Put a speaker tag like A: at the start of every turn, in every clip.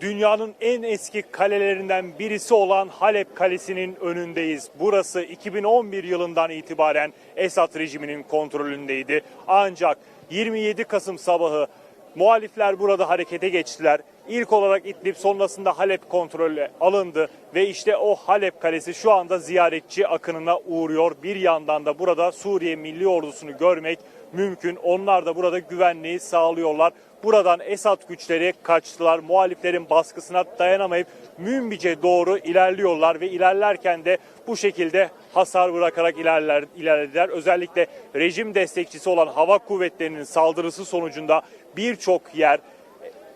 A: Dünyanın en eski kalelerinden birisi olan Halep Kalesi'nin önündeyiz. Burası 2011 yılından itibaren Esad rejiminin kontrolündeydi. Ancak 27 Kasım sabahı muhalifler burada harekete geçtiler. İlk olarak İdlib sonrasında Halep kontrolü alındı ve işte o Halep Kalesi şu anda ziyaretçi akınına uğruyor. Bir yandan da burada Suriye Milli Ordusu'nu görmek mümkün. Onlar da burada güvenliği sağlıyorlar. Buradan Esad güçleri kaçtılar. Muhaliflerin baskısına dayanamayıp Münbic'e doğru ilerliyorlar ve ilerlerken de bu şekilde hasar bırakarak ilerler, ilerlediler. Özellikle rejim destekçisi olan hava kuvvetlerinin saldırısı sonucunda birçok yer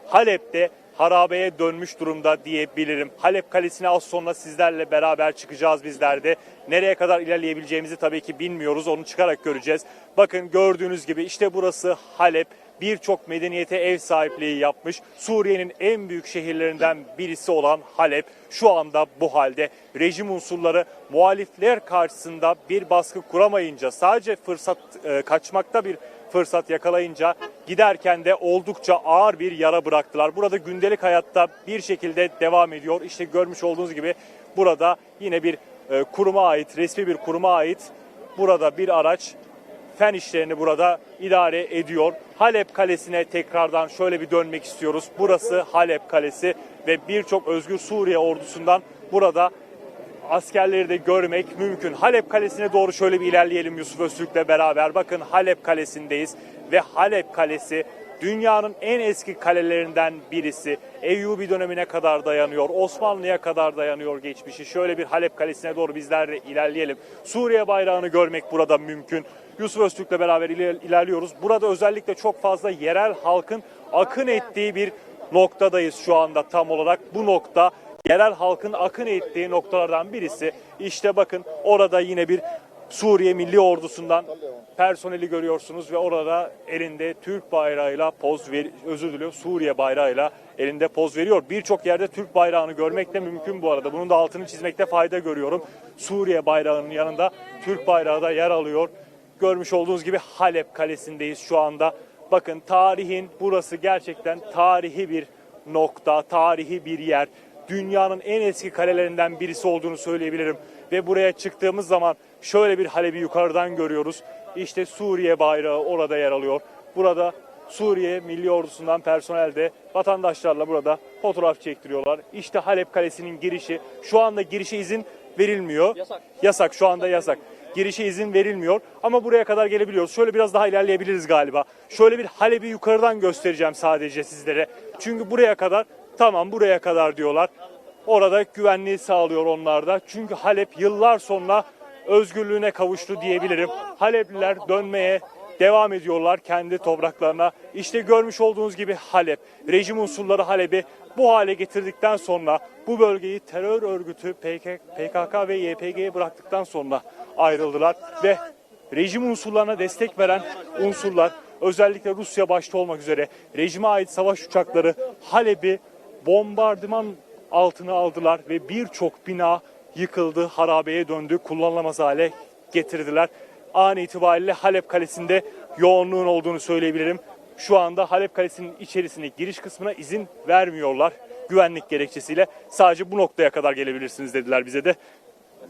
A: Halep'te harabeye dönmüş durumda diyebilirim. Halep Kalesi'ne az sonra sizlerle beraber çıkacağız bizler de. Nereye kadar ilerleyebileceğimizi tabii ki bilmiyoruz. Onu çıkarak göreceğiz. Bakın gördüğünüz gibi işte burası Halep. Birçok medeniyete ev sahipliği yapmış. Suriye'nin en büyük şehirlerinden birisi olan Halep şu anda bu halde. Rejim unsurları muhalifler karşısında bir baskı kuramayınca sadece fırsat e, kaçmakta bir fırsat yakalayınca giderken de oldukça ağır bir yara bıraktılar. Burada gündelik hayatta bir şekilde devam ediyor. İşte görmüş olduğunuz gibi burada yine bir e, kuruma ait, resmi bir kuruma ait burada bir araç fen işlerini burada idare ediyor. Halep Kalesi'ne tekrardan şöyle bir dönmek istiyoruz. Burası Halep Kalesi ve birçok özgür Suriye ordusundan burada askerleri de görmek mümkün. Halep Kalesi'ne doğru şöyle bir ilerleyelim Yusuf Öztürk'le beraber. Bakın Halep Kalesi'ndeyiz ve Halep Kalesi dünyanın en eski kalelerinden birisi. Eyyubi dönemine kadar dayanıyor. Osmanlı'ya kadar dayanıyor geçmişi. Şöyle bir Halep Kalesi'ne doğru bizler de ilerleyelim. Suriye bayrağını görmek burada mümkün. Yusuf Öztürk'le beraber iler- ilerliyoruz. Burada özellikle çok fazla yerel halkın akın ettiği bir noktadayız şu anda tam olarak. Bu nokta yerel halkın akın ettiği noktalardan birisi. İşte bakın orada yine bir Suriye Milli Ordusu'ndan personeli görüyorsunuz ve orada elinde Türk bayrağıyla poz ver, özür diliyorum Suriye bayrağıyla elinde poz veriyor. Birçok yerde Türk bayrağını görmek de mümkün bu arada. Bunun da altını çizmekte fayda görüyorum. Suriye bayrağının yanında Türk bayrağı da yer alıyor. Görmüş olduğunuz gibi Halep Kalesi'ndeyiz şu anda. Bakın tarihin burası gerçekten tarihi bir nokta, tarihi bir yer. Dünyanın en eski kalelerinden birisi olduğunu söyleyebilirim. Ve buraya çıktığımız zaman şöyle bir Halep'i yukarıdan görüyoruz. İşte Suriye bayrağı orada yer alıyor. Burada Suriye Milli Ordusu'ndan personel de vatandaşlarla burada fotoğraf çektiriyorlar. İşte Halep Kalesi'nin girişi. Şu anda girişe izin verilmiyor.
B: Yasak.
A: Yasak şu anda yasak. Girişe izin verilmiyor ama buraya kadar gelebiliyoruz. Şöyle biraz daha ilerleyebiliriz galiba. Şöyle bir Halep'i yukarıdan göstereceğim sadece sizlere. Çünkü buraya kadar tamam buraya kadar diyorlar. Orada güvenliği sağlıyor onlar da. Çünkü Halep yıllar sonra özgürlüğüne kavuştu diyebilirim. Halepliler dönmeye devam ediyorlar kendi topraklarına. İşte görmüş olduğunuz gibi Halep, rejim unsurları Halep'i bu hale getirdikten sonra bu bölgeyi terör örgütü PKK ve YPG'ye bıraktıktan sonra ayrıldılar ve rejim unsurlarına destek veren unsurlar özellikle Rusya başta olmak üzere rejime ait savaş uçakları Halep'i bombardıman altına aldılar ve birçok bina yıkıldı, harabeye döndü, kullanılamaz hale getirdiler. An itibariyle Halep Kalesi'nde yoğunluğun olduğunu söyleyebilirim. Şu anda Halep Kalesi'nin içerisine giriş kısmına izin vermiyorlar. Güvenlik gerekçesiyle sadece bu noktaya kadar gelebilirsiniz dediler bize de.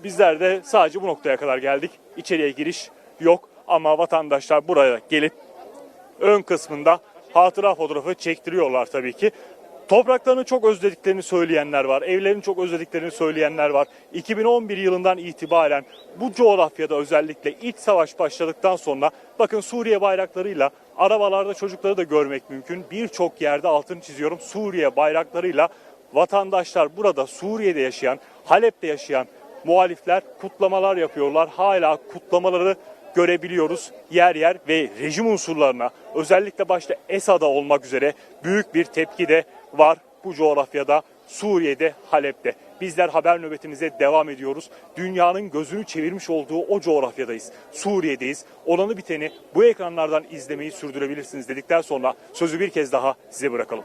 A: Bizler de sadece bu noktaya kadar geldik. İçeriye giriş yok ama vatandaşlar buraya gelip ön kısmında hatıra fotoğrafı çektiriyorlar tabii ki. Topraklarını çok özlediklerini söyleyenler var. Evlerini çok özlediklerini söyleyenler var. 2011 yılından itibaren bu coğrafyada özellikle iç savaş başladıktan sonra bakın Suriye bayraklarıyla arabalarda çocukları da görmek mümkün. Birçok yerde altını çiziyorum Suriye bayraklarıyla vatandaşlar burada Suriye'de yaşayan, Halep'te yaşayan muhalifler kutlamalar yapıyorlar. Hala kutlamaları görebiliyoruz yer yer ve rejim unsurlarına özellikle başta Esad'a olmak üzere büyük bir tepki de var bu coğrafyada Suriye'de Halep'te. Bizler haber nöbetimize devam ediyoruz. Dünyanın gözünü çevirmiş olduğu o coğrafyadayız. Suriye'deyiz. Olanı biteni bu ekranlardan izlemeyi sürdürebilirsiniz dedikten sonra sözü bir kez daha size bırakalım.